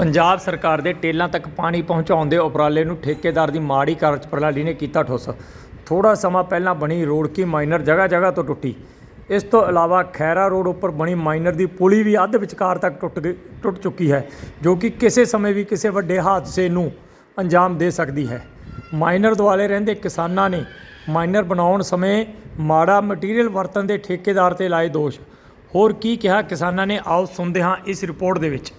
ਪੰਜਾਬ ਸਰਕਾਰ ਦੇ ਟੇਲਾਂ ਤੱਕ ਪਾਣੀ ਪਹੁੰਚਾਉਣ ਦੇ ਉਪਰਾਲੇ ਨੂੰ ਠੇਕੇਦਾਰ ਦੀ ਮਾੜੀ ਕਾਰਜਪ੍ਰਣਾਲੀ ਨੇ ਕੀਤਾ ਠੁੱਸ। ਥੋੜਾ ਸਮਾਂ ਪਹਿਲਾਂ ਬਣੀ ਰੋੜਕੀ ਮਾਈਨਰ ਜਗ੍ਹਾ ਜਗ੍ਹਾ ਤੋਂ ਟੁੱਟੀ। ਇਸ ਤੋਂ ਇਲਾਵਾ ਖੈਰਾ ਰੋਡ ਉੱਪਰ ਬਣੀ ਮਾਈਨਰ ਦੀ ਪੁਲੀ ਵੀ ਅੱਧ ਵਿਚਕਾਰ ਤੱਕ ਟੁੱਟ ਗਈ ਟੁੱਟ ਚੁੱਕੀ ਹੈ, ਜੋ ਕਿ ਕਿਸੇ ਸਮੇਂ ਵੀ ਕਿਸੇ ਵੱਡੇ ਹਾਦਸੇ ਨੂੰ ਅੰਜਾਮ ਦੇ ਸਕਦੀ ਹੈ। ਮਾਈਨਰ ਦੁਆਲੇ ਰਹਿੰਦੇ ਕਿਸਾਨਾਂ ਨੇ ਮਾਈਨਰ ਬਣਾਉਣ ਸਮੇਂ ਮਾੜਾ ਮਟੀਰੀਅਲ ਵਰਤਣ ਦੇ ਠੇਕੇਦਾਰ ਤੇ ਲਾਏ ਦੋਸ਼। ਹੋਰ ਕੀ ਕਿਹਾ ਕਿਸਾਨਾਂ ਨੇ? ਆਓ ਸੁਣਦੇ ਹਾਂ ਇਸ ਰਿਪੋਰਟ ਦੇ ਵਿੱਚ।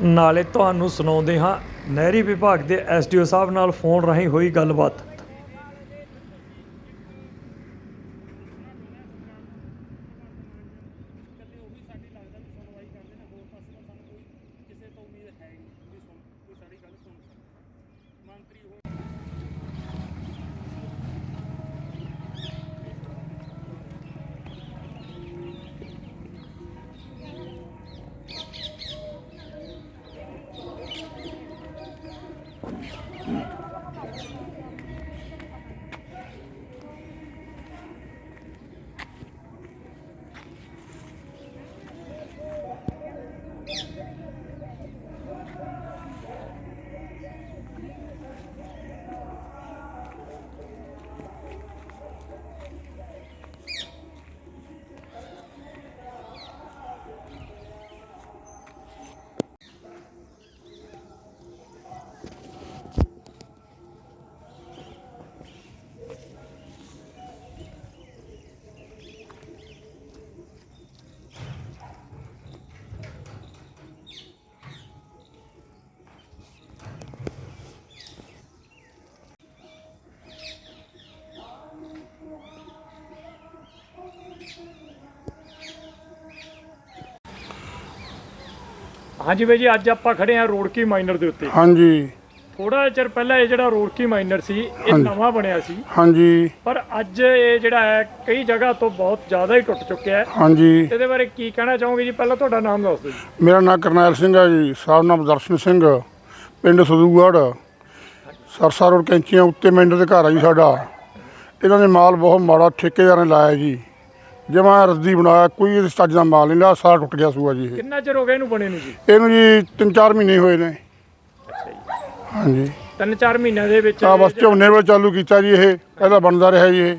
ਨਾਲੇ ਤੁਹਾਨੂੰ ਸੁਣਾਉਂਦੇ ਹਾਂ ਨਹਿਰੀ ਵਿਭਾਗ ਦੇ ਐਸਡੀਓ ਸਾਹਿਬ ਨਾਲ ਫੋਨ ਰਾਹੀਂ ਹੋਈ ਗੱਲਬਾਤ। ਹਾਂਜੀ ਬਾਈ ਜੀ ਅੱਜ ਆਪਾਂ ਖੜੇ ਹਾਂ ਰੋੜਕੀ ਮਾਈਨਰ ਦੇ ਉੱਤੇ। ਹਾਂਜੀ। ਥੋੜਾ ਚਿਰ ਪਹਿਲਾਂ ਇਹ ਜਿਹੜਾ ਰੋੜਕੀ ਮਾਈਨਰ ਸੀ ਇਹ। ਨਵਾਂ ਬਣਿਆ ਸੀ। ਹਾਂਜੀ। ਪਰ ਅੱਜ ਇਹ ਜਿਹੜਾ ਹੈ ਕਈ ਜਗ੍ਹਾ ਤੋਂ ਬਹੁਤ ਜ਼ਿਆਦਾ ਹੀ ਟੁੱਟ ਚੁੱਕਿਆ ਹੈ। ਹਾਂਜੀ। ਇਹਦੇ ਬਾਰੇ ਕੀ ਕਹਿਣਾ ਚਾਹੋਗੇ ਜੀ? ਪਹਿਲਾਂ ਤੁਹਾਡਾ ਨਾਮ ਦੱਸ ਦਿਓ ਜੀ। ਮੇਰਾ ਨਾਮ ਕਰਨੈਲ ਸਿੰਘ ਹੈ ਜੀ। ਸਾਹਿਬ ਨਾਮ ਦਰਸ਼ਨ ਸਿੰਘ। ਪਿੰਡ ਸਦੂਗੜ੍ਹ। ਸਰਸਾ ਰੋਡ ਕੈਂਚੀਆਂ ਉੱਤੇ ਮੈਂਡਰ ਦੇ ਘਰ ਆ ਜੀ ਸਾਡਾ। ਇਹਨਾਂ ਨੇ ਮਾਲ ਬਹੁਤ ਮਾੜਾ ਠੇਕੇਦਾਰ ਨੇ ਲਾਇਆ ਜੀ। ਜਮਾ ਰਸਦੀ ਬਣਾਇਆ ਕੋਈ ਇਹਦੇ ਚੱਜ ਦਾ ਮਾਲ ਨਹੀਂ ਲਿਆ ਸਾਰਾ ਟੁੱਟ ਗਿਆ ਸੂਆ ਜੀ ਇਹ। ਕਿੰਨਾ ਚਿਰ ਹੋ ਗਿਆ ਇਹਨੂੰ ਬਣੇ ਨੂੰ ਜੀ? ਇਹਨੂੰ ਜੀ 3-4 ਮਹੀਨੇ ਹੋਏ ਨੇ। ਅੱਛਾ ਜੀ। ਹਾਂਜੀ। ਤਿੰਨ ਚਾਰ ਮਹੀਨਿਆਂ ਦੇ ਵਿੱਚ ਆ ਬਸ ਝੋਨੇ ਵੇਲੇ ਚਾਲੂ ਕੀਤਾ ਜੀ ਇਹ ਪਹਿਲਾਂ ਬਣਦਾ ਰਿਹਾ ਜੀ ਇਹ।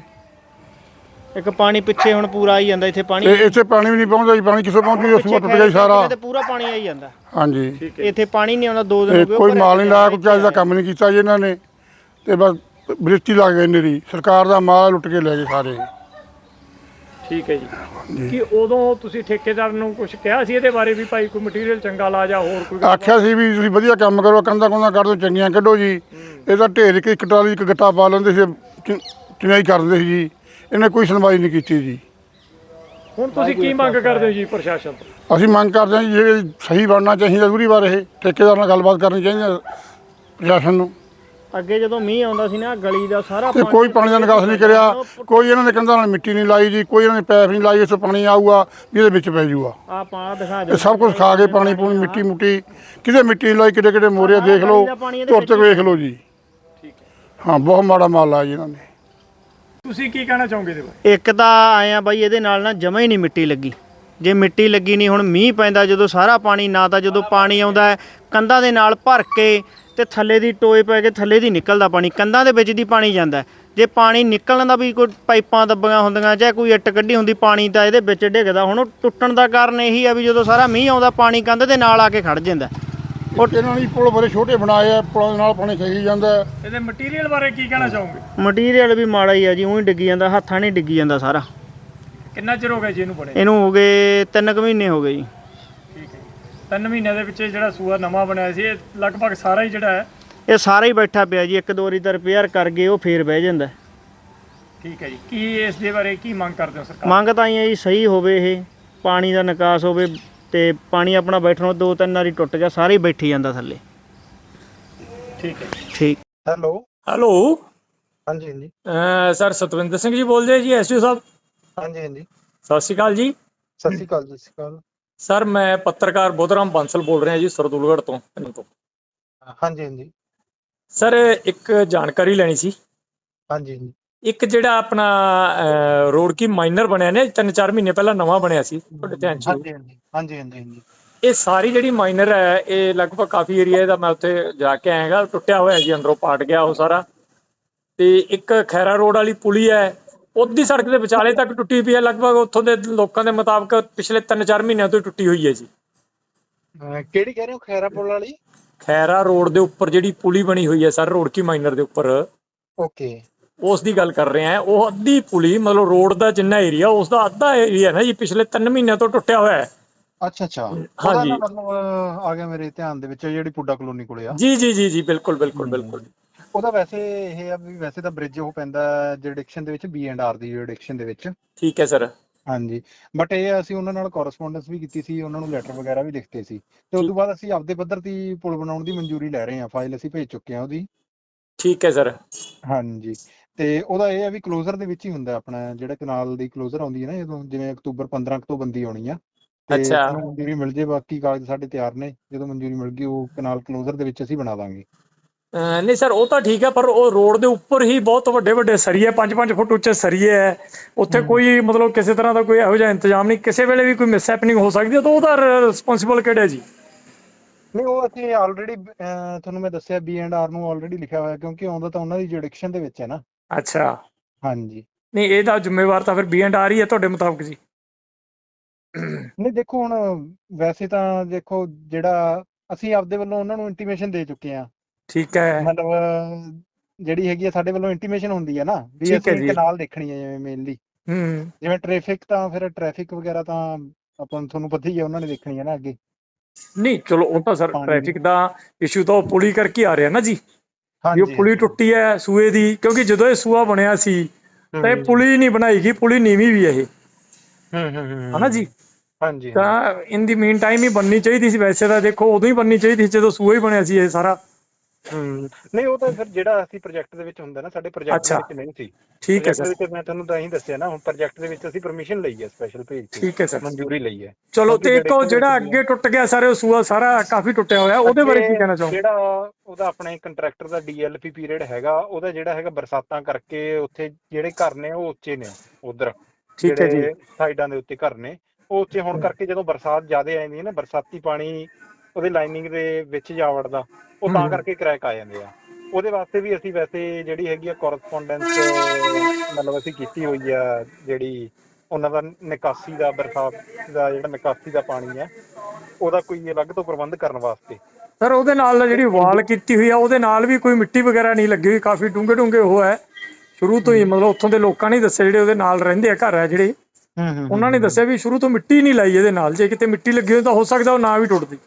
ਇੱਕ ਪਾਣੀ ਪਿੱਛੇ ਹੁਣ ਪੂਰਾ ਆਈ ਜਾਂਦਾ ਇੱਥੇ ਪਾਣੀ ਇਹ ਇੱਥੇ ਪਾਣੀ ਵੀ ਨਹੀਂ ਪਹੁੰਚਦਾ ਜੀ ਪਾਣੀ ਕਿੱਥੋਂ ਪਹੁੰਚੂ ਜੀ ਸੂਆ ਟੁੱਟ ਗਿਆ ਜੀ ਸਾਰਾ। ਤੇ ਪੂਰਾ ਪਾਣੀ ਆਈ ਜਾਂਦਾ। ਹਾਂਜੀ। ਇੱਥੇ ਪਾਣੀ ਨਹੀਂ ਆਉਂਦਾ ਦੋ ਦਿਨ ਇਹ ਹੋ ਗਏ ਕੋਈ ਮਾਲ ਨਹੀਂ ਲਾਇਆ ਕੋਈ ਚੱਜ ਦਾ ਕੰਮ ਨਹੀਂ ਕੀਤਾ ਜੀ ਇਹਨਾਂ ਨੇ। ਤੇ ਬਸ ਬ੍ਰਿਸ਼ਟੀ ਲੱਗ ਗਈ ਨੇਰੀ ਸਰਕਾਰ ਦਾ ਮਾਲ ਲੁੱਟ ਕੇ ਲੈ ਗਏ ਸਾਰੇ। ਠੀਕ ਹੈ ਜੀ। ਕਿ ਉਦੋਂ ਤੁਸੀਂ ਠੇਕੇਦਾਰ ਨੂੰ ਕੁਝ ਕਿਹਾ ਸੀ ਇਹਦੇ ਬਾਰੇ ਵੀ ਭਾਈ ਕੋਈ ਮਟੀਰੀਅਲ ਚੰਗਾ ਲਾ ਜਾਂ ਹੋਰ ਕੋਈ ਆਖਿਆ ਸੀ ਵੀ ਤੁਸੀਂ ਵਧੀਆ ਕੰਮ ਕਰੋ ਕੰਦਾ ਕੰਦਾ ਕਰ ਦਿਓ ਚੰਗੀਆਂ ਕੱਢੋ ਜੀ। ਇਹਦਾ ਢੇਰ ਇੱਕ ਇੱਕ ਟਰਾਲੀ ਇੱਕ ਗੱਟਾ ਪਾ ਲੈਂਦੇ ਸੀ ਚ- ਚੁਣਾਈ ਕਰਦੇ ਸੀ ਜੀ। ਇਹਨੇ ਕੋਈ ਸੁਣਵਾਈ ਨਹੀਂ ਕੀਤੀ ਜੀ। ਹੁਣ ਤੁਸੀਂ ਕੀ ਮੰਗ ਕਰਦੇ ਹੋ ਜੀ ਪ੍ਰਸ਼ਾਸਨ ਤੋਂ? ਅਸੀਂ ਮੰਗ ਕਰਦੇ ਹਾਂ ਜੀ ਸਹੀ ਬਣਨਾ ਚਾਹੀਦਾ ਜ਼ਰੂਰੀ ਵਾਰ ਇਹ ਠੇਕੇਦਾਰ ਨਾਲ ਗੱਲਬਾਤ ਕਰਨੀ ਚਾਹੀਦੀ ਹੈ ਪ੍ਰਸ਼ਾਸਨ ਨੂੰ। ਅੱਗੇ ਜਦੋਂ ਮੀਂਹ ਆਉਂਦਾ ਸੀ ਨਾ ਗਲੀ ਦਾ ਸਾਰਾ ਤੇ ਕੋਈ ਪਾਣੀ ਦਾ ਨਿਕਾਸ ਨਹੀਂ ਕਰਿਆ। ਕੋਈ ਇਹਨਾਂ ਨੇ ਕੰਧਾਂ ਨਾਲ ਮਿੱਟੀ ਨਹੀਂ ਲਾਈ ਜੀ ਕੋਈ ਇਹਨਾਂ ਨੇ ਪੈਪ ਨਹੀਂ ਲਾਈ ਇਸ ਪਾਣੀ ਆਊਗਾ ਵੀ ਇਹਦੇ ਵਿੱਚ ਪੈ ਜਾਊਗਾ ਆ ਪਾ ਦਿਖਾ ਇਹ ਦਿਓ ਸਭ ਕੁਝ ਖਾ ਕੇ ਪਾਣੀ ਪੂਣੀ ਮਿੱਟੀ ਮੁੱਟੀ ਕਿਤੇ ਮਿੱਟੀ ਨਹੀਂ ਲਾਈ ਕਿਤੇ ਕਿਤੇ ਮੋਰੇ ਦੇਖ ਲਓ ਧੁਰ ਤੱਕ ਵੇਖ ਲਓ ਜੀ। ਠੀਕ ਹੈ। ਹਾਂ ਬਹੁਤ ਮਾੜਾ ਮਾਲ ਲਾਇਆ ਜੀ ਇਹਨਾਂ ਨੇ। ਤੁਸੀਂ ਕੀ ਕਹਿਣਾ ਚਾਹੋਗੇ ਇਹਦੇ ਬਾਰੇ? ਇੱਕ ਤਾਂ ਆਇਆ ਬਾਈ ਇਹਦੇ ਨਾਲ ਨਾ ਜਮਾ ਹੀ ਨਹੀਂ ਮਿੱਟੀ ਲੱਗੀ। ਜੇ ਮਿੱਟੀ ਲੱਗੀ ਨਹੀਂ ਹੁਣ ਮੀਂਹ ਪੈਂਦਾ ਜਦੋਂ ਸਾਰਾ ਪਾਣੀ ਨਾ ਤਾਂ ਜਦੋਂ ਪਾਣੀ ਆਉਂਦਾ ਕੰਧਾਂ ਦੇ ਨਾਲ ਭਰ ਕੇ ਤੇ ਥੱਲੇ ਦੀ ਟੋਏ ਪੈ ਕੇ ਥੱਲੇ ਦੀ ਨਿਕਲਦਾ ਪਾਣੀ ਕੰਧਾਂ ਦੇ ਵਿੱਚ ਦੀ ਪਾਣੀ ਜਾਂਦਾ। ਜੇ ਪਾਣੀ ਨਿਕਲਣ ਦਾ ਵੀ ਕੋਈ ਪਾਈਪਾਂ ਦੱਬੀਆਂ ਹੁੰਦੀਆਂ ਜਾਂ ਕੋਈ ਇੱਟ ਕੱਢੀ ਹੁੰਦੀ ਪਾਣੀ ਤਾਂ ਇਹਦੇ ਵਿੱਚ ਡਿੱਗਦਾ ਹੁਣ ਉਹ ਟੁੱਟਣ ਦਾ ਕਾਰਨ ਇਹੀ ਆ ਵੀ ਜਦੋਂ ਸਾਰਾ ਮੀਂਹ ਆਉਂਦਾ ਪਾਣੀ ਕੰਧ ਦੇ ਨਾਲ ਆ ਕੇ ਖੜ ਜਾਂਦਾ ਉਹ ਇਹਨਾਂ ਨੇ ਪੁਲ ਬੜੇ ਛੋਟੇ ਬਣਾਏ ਆ ਪੁਲਾਂ ਦੇ ਨਾਲ ਪਾਣੀ ਖਹੀ ਜਾਂਦਾ। ਇਹਦੇ ਮਟੀਰੀਅਲ ਬਾਰੇ ਕੀ ਕਹਿਣਾ ਚਾਹੋਗੇ ਮਟੀਰੀਅਲ ਵੀ ਮਾੜਾ ਹੀ ਆ ਜੀ ਉਹੀ ਡਿੱਗੀ ਜਾਂਦਾ ਹੱਥਾਂ ਨਹੀਂ ਡਿੱਗੀ ਜਾਂਦਾ ਸਾਰਾ ਕਿੰਨਾ ਚਿਰ ਹੋ ਗਿਆ ਜੀ ਇਹਨੂੰ ਬਣੇ ਇਹਨੂੰ ਹੋ ਗਏ 3 ਕੁ ਮਹੀਨੇ ਹੋ ਗਏ ਜੀ। ਤਿੰਨ ਮਹੀਨਿਆਂ ਦੇ ਵਿੱਚ ਇਹ ਜਿਹੜਾ ਸੂਆ ਨਵਾਂ ਬਣਿਆ ਸੀ ਇਹ ਲਗਭਗ ਸਾਰਾ ਹੀ ਜਿਹੜਾ ਹੈ। ਇਹ ਸਾਰਾ ਹੀ ਬੈਠਾ ਪਿਆ ਜੀ ਇੱਕ ਦੋ ਵਾਰੀ ਤਾਂ ਰਿਪੇਅਰ ਕਰ ਗਏ ਉਹ ਫੇਰ ਬਹਿ ਜਾਂਦਾ। ਠੀਕ ਹੈ ਜੀ। ਕੀ ਇਸ ਦੇ ਬਾਰੇ ਕੀ ਮੰਗ ਕਰਦੇ ਹੋ ਸਰਕਾਰ? ਮੰਗ ਤਾਂ ਇਹ ਹੈ ਜੀ ਸਹੀ ਹੋਵੇ ਇਹ ਪਾਣੀ ਦਾ ਨਿਕਾਸ ਹੋਵੇ ਤੇ ਪਾਣੀ ਆਪਣਾ ਬੈਠਣੋਂ ਦੋ ਤਿੰਨ ਵਾਰੀ ਟੁੱਟ ਗਿਆ ਸਾਰਾ ਹੀ ਬੈਠੀ ਜਾਂਦਾ ਥੱਲੇ। ਠੀਕ ਹੈ ਠੀਕ। ਹੈਲੋ। ਹੈਲੋ। ਹਾਂਜੀ ਹਾਂਜੀ। ਸਰ ਸਤਵਿੰਦਰ ਸਿੰਘ ਜੀ ਬੋਲਦੇ ਜੀ ਐਸਯੂ ਸਾਹਿਬ? ਹਾਂਜੀ ਹਾਂਜੀ। ਸਤਿ ਸ਼੍ਰੀ ਅਕਾਲ ਜੀ। ਸਤਿ ਸ਼੍ਰੀ ਅਕਾਲ ਜੀ ਸਤਿ ਸ਼੍ਰੀ ਅਕਾਲ। ਸਰ ਮੈਂ ਪੱਤਰਕਾਰ ਬੋਧਰਾਮ ਬਾਂਸਲ ਬੋਲ ਰਿਹਾ ਜੀ ਸਰਦੂਲਗੜ੍ਹ ਤੋਂ ਤੋਂ। ਹਾਂਜੀ ਹਾਂਜੀ। ਸਰ ਇੱਕ ਜਾਣਕਾਰੀ ਲੈਣੀ ਸੀ। ਹਾਂਜੀ ਹਾਂਜੀ। ਇੱਕ ਜਿਹੜਾ ਆਪਣਾ ਰੋਡ ਕੀ ਮਾਈਨਰ ਬਣਿਆ ਨੇ ਤਿੰਨ ਚਾਰ ਮਹੀਨੇ ਪਹਿਲਾਂ ਨਵਾਂ ਬਣਿਆ ਸੀ ਤੁਹਾਡੇ ਧਿਆਨ ਚ ਹਾਂਜੀ ਹਾਂਜੀ ਹਾਂਜੀ ਹਾਂਜੀ ਇਹ ਸਾਰੀ ਜਿਹੜੀ ਮਾਈਨਰ ਹੈ ਇਹ ਲਗਭਗ ਕਾਫੀ ਏਰੀਆ ਦਾ ਮੈਂ ਉੱਥੇ ਜਾ ਕੇ ਆਇਆਗਾ ਟੁੱਟਿਆ ਹੋਇਆ ਜੀ ਅੰਦਰੋਂ ਪਾਟ ਗਿਆ ਉਹ ਸਾਰਾ। ਤੇ ਇੱਕ ਖੈਰਾ ਰੋਡ ਵਾਲੀ ਪੁਲੀ ਹੈ ਉਹਦੀ ਸੜਕ ਦੇ ਵਿਚਾਲੇ ਤੱਕ ਟੁੱਟੀ ਪਈ ਹੈ ਲਗਭਗ ਉੱਥੋਂ ਦੇ ਲੋਕਾਂ ਦੇ ਮੁਤਾਬਕ ਪਿਛਲੇ 3-4 ਮਹੀਨਿਆਂ ਤੋਂ ਹੀ ਟੁੱਟੀ ਹੋਈ ਹੈ ਜੀ। ਕਿਹੜੀ ਕਹਿ ਰਹੇ ਹੋ? ਖੈਰਾ ਪੁਲ ਵਾਲੀ? ਖੈਰਾ ਰੋਡ ਦੇ ਉੱਪਰ ਜਿਹੜੀ ਪੁਲੀ ਬਣੀ ਹੋਈ ਹੈ ਸਰ ਰੋੜਕੀ ਮਾਈਨਰ ਦੇ ਉੱਪਰ। ਓਕੇ। ਉਸ ਦੀ ਗੱਲ ਕਰ ਰਹੇ ਹਾਂ ਉਹ ਅੱਧੀ ਪੁਲੀ ਮਤਲਬ ਰੋਡ ਦਾ ਜਿੰਨਾ ਏਰੀਆ ਉਸ ਦਾ ਅੱਧਾ ਏਰੀਆ ਨਾ ਜੀ ਪਿਛਲੇ 3 ਮਹੀਨਿਆਂ ਤੋਂ ਟੁੱਟਿਆ ਹੋਇਆ ਹੈ। ਅੱਛਾ ਅੱਛਾ। ਹਾਂਜੀ। ਮਤਲਬ ਆ ਗਿਆ ਮੇਰੇ ਧਿਆਨ ਦੇ ਵਿੱਚ ਜਿਹੜੀ ਪੁੱਡਾ ਕਲੋਨੀ ਕੋਲੇ ਆ। ਜੀ ਜੀ ਜੀ ਜੀ ਬਿਲਕੁਲ ਬਿਲਕੁਲ ਬਿਲਕੁਲ। ਉਹਦਾ ਵੈਸੇ ਇਹ ਆ ਵੀ ਵੈਸੇ ਤਾਂ ਬ੍ਰਿਜ ਉਹ ਪੈਂਦਾ ਜੁਰਿਡਿਕਸ਼ਨ ਦੇ ਵਿੱਚ ਬੀ ਐਂਡ ਆਰ ਦੀ ਜੁਰਿਡਿਕਸ਼ਨ ਦੇ ਵਿੱਚ। ਠੀਕ ਹੈ ਸਰ ਹਾਂਜੀ। ਬਟ ਇਹ ਅਸੀਂ ਉਹਨਾਂ ਨਾਲ ਕੋਰਸਪੋਂਡੈਂਸ ਵੀ ਕੀਤੀ ਸੀ ਉਹਨਾਂ ਨੂੰ ਲੈਟਰ ਵਗੈਰਾ ਵੀ ਲਿਖਤੇ ਸੀ। ਤੇ ਉਸ ਤੋਂ ਬਾਅਦ ਅਸੀਂ ਆਪਦੇ ਪੱਧਰ ਦੀ ਪੁਲ ਬਣਾਉਣ ਦੀ ਮਨਜ਼ੂਰੀ ਲੈ ਰਹੇ ਹਾਂ। ਫਾਈਲ ਅਸੀਂ ਭੇਜ ਚੁੱਕੇ ਹਾਂ ਉਹਦੀ। ਠੀਕ ਹੈ ਸਰ ਹਾਂਜੀ। ਤੇ ਉਹਦਾ ਇਹ ਆ ਵੀ ਕਲੋਜ਼ਰ ਦੇ ਵਿੱਚ ਹੀ ਹੁੰਦਾ ਆਪਣਾ ਜਿਹੜਾ ਕਨਾਲ ਦੀ ਕਲੋਜ਼ਰ ਆਉਂਦੀ ਹੈ ਨਾ ਜਦੋਂ ਜਿਵੇਂ ਅਕਤੂਬਰ 15 ਕੁ ਤੋਂ ਬੰਦੀ ਆਉਣੀ ਆ। ਤੇ ਅੱਛਾ। ਮਨਜ਼ੂਰੀ ਮਿਲ ਜੇ ਬਾਕੀ ਕਾਗਜ਼ ਸਾਡੇ ਤਿਆਰ ਨੇ। ਜਦੋਂ ਮਨਜ਼ੂਰੀ ਮਿਲ ਗਈ ਉਹ ਕਨਾਲ ਕਲੋਜ਼ਰ ਦੇ ਵਿੱਚ ਅਸੀਂ ਬਣਾ ਦਾਂਗੇ। ਨਹੀਂ ਸਰ ਉਹ ਤਾਂ ਠੀਕ ਹੈ ਪਰ ਉਹ ਰੋਡ ਦੇ ਉੱਪਰ ਹੀ ਬਹੁਤ ਵੱਡੇ ਵੱਡੇ ਸਰੀਏ 5-5 ਫੁੱਟ ਉੱਚੇ ਸਰੀਏ ਹੈ। ਉੱਥੇ ਕੋਈ ਮਤਲਬ ਕਿਸੇ ਤਰ੍ਹਾਂ ਦਾ ਕੋਈ ਇਹੋ ਜਿਹਾ ਇੰਤਜ਼ਾਮ ਨਹੀਂ ਕਿਸੇ ਵੇਲੇ ਵੀ ਕੋਈ ਮਿਸ ਹੈਪਨਿੰਗ ਹੋ ਸਕਦੀ ਹੈ ਤਾਂ ਉਹਦਾ ਰਿਸਪੌਂਸਿਬਲ ਕਿਹੜਾ ਜੀ? ਨਹੀਂ ਉਹ ਅਸੀਂ ਆਲਰੇਡੀ ਤੁਹਾਨੂੰ ਮੈਂ ਦੱਸਿਆ ਬੀ ਐਂਡ ਆਰ ਨੂੰ ਆਲਰੇਡੀ ਲਿਖਿਆ ਹੋਇਆ ਕਿਉਂਕਿ ਆਉਂਦਾ ਤਾਂ ਉਹਨਾਂ ਦੀ ਜੁਰਿਡਿਕਸ਼ਨ ਦੇ ਵਿੱਚ ਹੈ ਨਾ। ਅੱਛਾ। ਹਾਂਜੀ। ਨਹੀਂ ਇਹਦਾ ਜ਼ਿੰਮੇਵਾਰ ਤਾਂ ਫਿਰ ਬੀ ਐਂਡ ਆਰ ਹੀ ਹੈ ਤੁਹਾਡੇ ਮੁਤਾਬਕ ਜੀ? ਨਹੀਂ ਦੇਖੋ ਹੁਣ ਵੈਸੇ ਤਾਂ ਦੇਖੋ ਜਿਹੜਾ ਅਸੀਂ ਆਪਦੇ ਵੱਲੋਂ ਉਹਨਾਂ ਨੂੰ ਇੰਟੀਮੇਸ਼ਨ ਦੇ ਚੁੱਕੇ ਆ ਠੀਕ ਹੈ। ਮਤਲਬ ਜਿਹੜੀ ਹੈਗੀ ਆ ਸਾਡੇ ਵੱਲੋਂ ਇੰਟੀਮੇਸ਼ਨ ਹੁੰਦੀ ਹੈ ਨਾ ਵੀ ਠੀਕ ਹੈ ਅਸੀਂ ਜੀ। ਕਨਾਲ ਦੇਖਣੀ ਹੈ ਜਿਵੇਂ ਮੇਨਲੀ ਹੂੰ। ਜਿਵੇਂ ਟ੍ਰੈਫਿਕ ਤਾਂ ਫਿਰ ਟ੍ਰੈਫਿਕ ਵਗੈਰਾ ਤਾਂ ਆਪਾਂ ਨੂੰ ਤੁਹਾਨੂੰ ਪਤਾ ਹੀ ਹੈ ਉਹਨਾਂ ਨੇ ਦੇਖਣੀ ਹੈ ਨਾ ਅੱਗੇ। ਨਹੀਂ ਚਲੋ ਉਹ ਤਾਂ ਸਰ ਪਾਣੀ ਟ੍ਰੈਫਿਕ ਦਾ ਇਸ਼ੂ ਤਾਂ ਉਹ ਪੁਲੀ ਕਰਕੇ ਆ ਰਿਹਾ ਨਾ ਜੀ। ਵੀ ਉਹ ਪੁਲੀ ਟੁੱਟੀ ਹੈ ਸੂਏ ਦੀ ਕਿਉਂਕਿ ਜਦੋਂ ਇਹ ਸੂਆ ਬਣਿਆ ਸੀ ਤਾਂ ਇਹ ਪੁਲੀ ਨਹੀਂ ਬਣਾਈ ਗਈ ਪੁਲੀ ਨੀਵੀਂ ਵੀ ਹੈ ਇਹ। ਹੂੰ ਹੂੰ ਹੂੰ ਹਨਾ ਜੀ? ਹਾਂਜੀ ਤਾਂ ਇਨ ਦੀ ਮੀਨ ਟਾਈਮ ਹੀ ਬਣਨੀ ਚਾਹੀਦੀ ਸੀ ਵੈਸੇ ਤਾਂ ਦੇਖੋ ਉਦੋਂ ਹੀ ਬਣਨੀ ਚਾਹੀਦੀ ਸੀ ਜਦੋਂ ਸੂਆ ਹੀ ਬਣਿਆ ਸੀ ਇਹ ਸਾਰਾ। ਹੂੰ। ਨਹੀਂ ਉਹ ਤਾਂ ਫਿਰ ਜਿਹੜਾ ਅਸੀਂ ਪ੍ਰੋਜੈਕਟ ਦੇ ਵਿੱਚ ਹੁੰਦਾ ਨਾ ਸਾਡੇ ਪ੍ਰੋਜੈਕਟ। ਦੇ ਵਿੱਚ ਨਹੀਂ ਸੀ। ਠੀਕ ਹੈ ਸਰ। ਦੇ ਮੈਂ ਤੁਹਾਨੂੰ ਤਾਂ ਇਹੀ ਦੱਸਿਆ ਨਾ ਹੁਣ ਪ੍ਰੋਜੈਕਟ ਦੇ ਵਿੱਚ ਅਸੀਂ ਪਰਮਿਸ਼ਨ ਲਈ ਹੈ ਸਪੈਸ਼ਲ ਭੇਜ ਕੇ। ਠੀਕ ਹੈ ਸਰ। ਮਨਜ਼ੂਰੀ ਲਈ ਹੈ। ਚਲੋ ਤੇ ਇੱਕ ਉਹ ਜਿਹੜੇ ਅੱਗੇ ਟੁੱਟ ਗਿਆ ਸਾਰੇ ਉਹ ਸੂਆ ਸਾਰਾ ਕਾਫੀ ਟੁੱਟਿਆ ਹੋਇਆ ਉਹਦੇ ਬਾਰੇ ਕੀ ਕਹਿਣਾ ਚਾਹੋ ਜਿਹੜਾ ਉਹਦਾ ਆਪਣੇ ਕੰਟਰੈਕਟਰ ਦਾ ਡੀਐਲਪੀ ਪੀਰੀਅਡ ਹੈਗਾ ਉਹਦਾ ਜਿਹੜਾ ਹੈਗਾ ਬਰਸਾਤਾਂ ਕਰਕੇ ਉੱਥੇ ਜਿਹੜੇ ਘਰ ਨੇ ਉਹ ਉੱਚੇ ਨੇ ਉਧਰ। ਠੀਕ ਹੈ ਜੀ। ਸਾਈਡਾਂ ਦੇ ਉੱਤੇ ਘਰ ਨੇ ਉਹ ਉੱਚੇ ਹੋਣ ਕਰਕੇ ਜਦੋਂ ਬਰਸਾਤ ਜ਼ਿਆਦਾ ਆ ਜਾਂਦੀ ਹੈ ਨਾ ਬਰਸਾਤੀ ਪਾਣੀ ਉਹਦੇ ਲਾਈਨਿੰਗ ਦੇ ਵਿੱਚ ਜਾ ਵੜਦਾ ਉਹ ਤਾਂ। ਕਰਕੇ ਕ੍ਰੈਕ ਆ ਜਾਂਦੇ ਆ। ਉਹਦੇ ਵਾਸਤੇ ਵੀ ਅਸੀਂ ਵੈਸੇ ਜਿਹੜੀ ਹੈਗੀ ਆ ਕੋਰਸਪੋਂਡੈਂਸ ਮਤਲਬ ਅਸੀਂ ਕੀਤੀ ਹੋਈ ਆ ਜਿਹੜੀ ਉਹਨਾਂ ਦਾ ਨਿਕਾਸੀ ਦਾ ਬਰਸਾਤ ਦਾ ਜਿਹੜਾ ਨਿਕਾਸੀ ਦਾ ਪਾਣੀ ਹੈ ਉਹਦਾ ਕੋਈ ਅਲੱਗ ਤੋਂ ਪ੍ਰਬੰਧ ਕਰਨ ਵਾਸਤੇ। ਸਰ ਉਹਦੇ ਨਾਲ ਜਿਹੜੀ ਵਾਲ ਕੀਤੀ ਹੋਈ ਆ ਉਹਦੇ ਨਾਲ ਵੀ ਕੋਈ ਮਿੱਟੀ ਵਗੈਰਾ ਨਹੀਂ ਲੱਗੀ ਹੋਈ ਕਾਫੀ ਡੂੰਘੇ ਡੂੰਘੇ ਉਹ ਹੈ। ਸ਼ੁਰੂ ਤੋਂ ਹੀ ਮਤਲਬ ਉੱਥੋਂ ਦੇ ਲੋਕਾਂ ਨੇ ਦੱਸਿਆ ਜਿਹੜੇ ਉਹਦੇ ਨਾਲ ਰਹਿੰਦੇ ਆ ਘਰ ਆ ਜਿਹੜੇ। ਹੂੰ ਹੂੰ ਉਹਨਾਂ ਨੇ ਦੱਸਿਆ ਵੀ ਸ਼ੁਰੂ ਤੋਂ ਮਿੱਟੀ ਨਹੀਂ ਲਾਈ ਇਹਦੇ ਨਾਲ ਜੇ ਕਿਤੇ ਮਿੱਟੀ ਲੱਗੀ ਹੋਈ ਤਾਂ ਹੋ ਸਕਦਾ ਉਹ ਨਾ ਵੀ ਟੁੱਟਦੀ।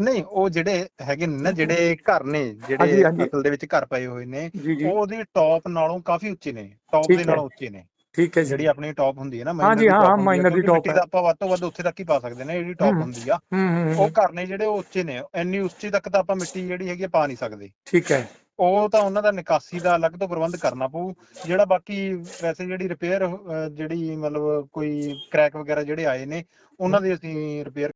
ਨਹੀਂ ਉਹ ਜਿਹੜੇ ਹੈਗੇ ਨੇ ਨਾ ਜਿਹੜੇ ਘਰ ਨੇ ਜਿਹੜੇ। ਅਸਲ ਦੇ ਵਿੱਚ ਘਰ ਪਏ ਹੋਏ ਨੇ ਉਹ ਉਹਦੀ ਟੌਪ ਨਾਲੋਂ ਕਾਫੀ ਉੱਚੇ ਨੇ ਟੌਪ ਦੇ। ਨਾਲੋਂ ਉੱਚੇ ਨੇ ਠੀਕ ਹੈ ਜਿਹੜੀ ਆਪਣੀ ਟੌਪ ਹੁੰਦੀ ਹੈ ਨਾ ਹਾਂਜੀ, ਹਾਂ, minor ਦੀ ਮਿੱਟੀ ਹੈ। ਆਪਾਂ ਵੱਧ ਤੋਂ ਵੱਧ ਉੱਥੇ ਤੱਕ ਹੀ ਪਾ ਸਕਦੇ ਨੇ ਜਿਹੜੀ ਟੌਪ। ਹੁੰਦੀ ਆ ਉਹ ਘਰ ਨੇ ਜਿਹੜੇ ਉੱਚੇ ਨੇ ਇੰਨੀ ਉੱਚੀ ਤੱਕ ਤਾਂ ਆਪਾਂ ਮਿੱਟੀ ਜਿਹੜੀ ਹੈਗੀ ਪਾ ਨਹੀਂ ਸਕਦੇ ਠੀਕ ਹੈ ਉਹ ਤਾਂ ਉਹਨਾਂ ਦਾ ਨਿਕਾਸੀ ਦਾ ਅਲੱਗ ਤੋਂ ਪ੍ਰਬੰਧ ਕਰਨਾ ਪਊ ਜਿਹੜਾ ਬਾਕੀ ਵੈਸੇ ਜਿਹੜੀ ਰਿਪੇਅਰ ਜਿਹੜੀ ਮਤਲਬ ਕੋਈ ਕ੍ਰੈਕ ਵਗੈਰਾ ਜਿਹੜੇ ਆਏ ਨੇ ਉਹਨਾਂ ਦੀ ਅਸੀਂ ਰਿਪੇਅਰ